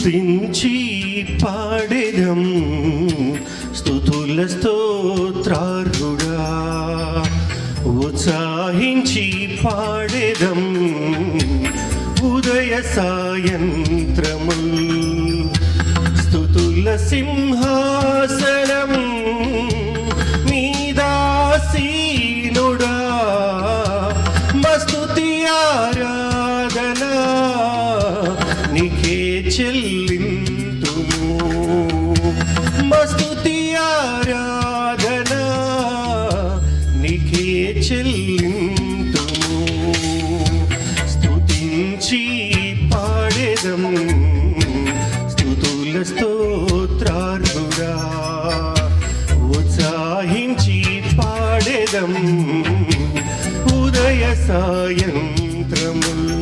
స్తుతించి పాడేదం. స్థుతుల స్తోత్రార్హుడా ఉత్సాహించి పాడేదం. ఉదయ సాయంత్రము స్థుతుల సింహాసనం. చెల్లింతుము. మస్తుతి ఆరాధన నీకే చెల్లింతుము. స్తుతించి పాడేదం స్తుతుల స్తోత్రార్హుడా. ఉత్సాహించి పాడేదం ఉదయ సాయంత్రములు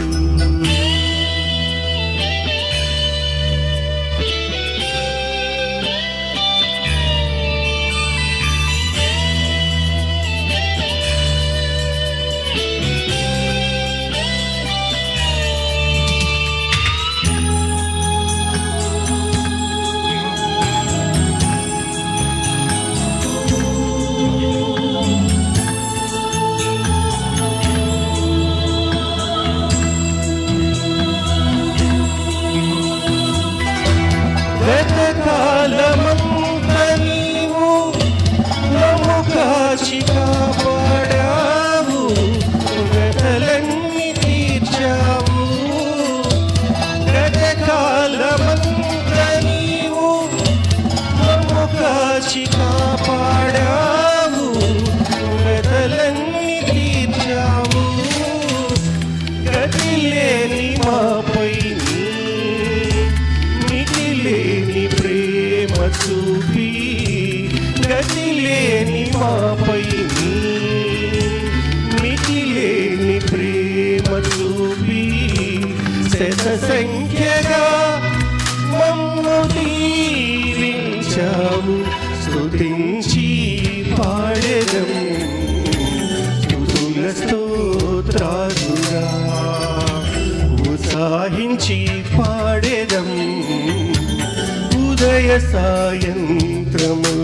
లేని మితిలేని ప్రేమ చూపి శత సంఖ్యగా మమ్ము దీవించావు స్తుతించి పాడెదం స్తుతుల ఉత్సాహించి ఉదయ సాయంత్రము.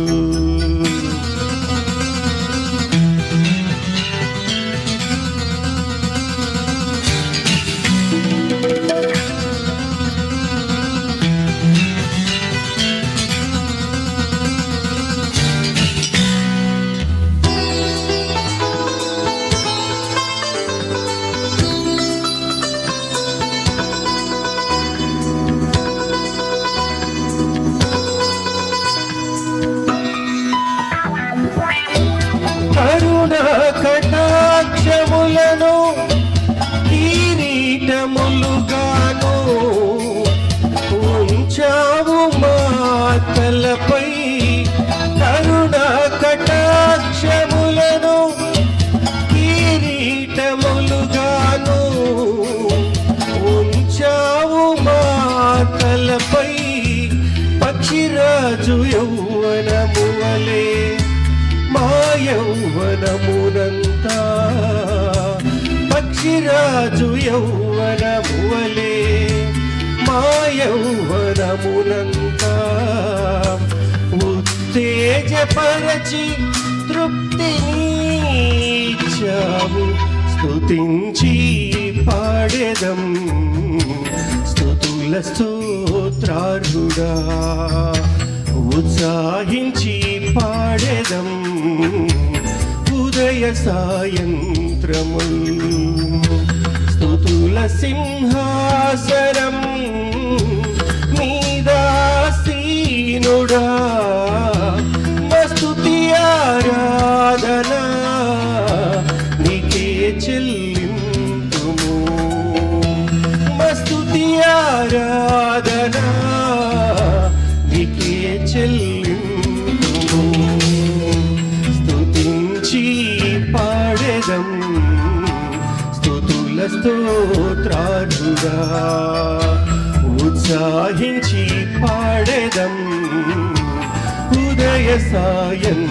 తలపై కరుణ కటాక్షములను కిరీటములుగాను ఉంచావు మా తలపై పక్షిరాజు యౌవనము వలే మా యౌవనమునంతా పక్షిరాజు యౌవనమువలే మా యౌవనమునంతా ఉత్తేజపరచి తృప్తినిచ్చావు స్తుతించి పాడేదం. స్తుతుల స్తోత్రార్హుడా. ఉత్సాహించి పాడేదం. ఉదయ సాయంత్రముల్ స్తుతుల సింహాసన నీకే స్తుతించి పాడెదం స్తుతుల స్తోత్రాలుగా ఉత్సాహించి పాడెదం ఉదయ సాయం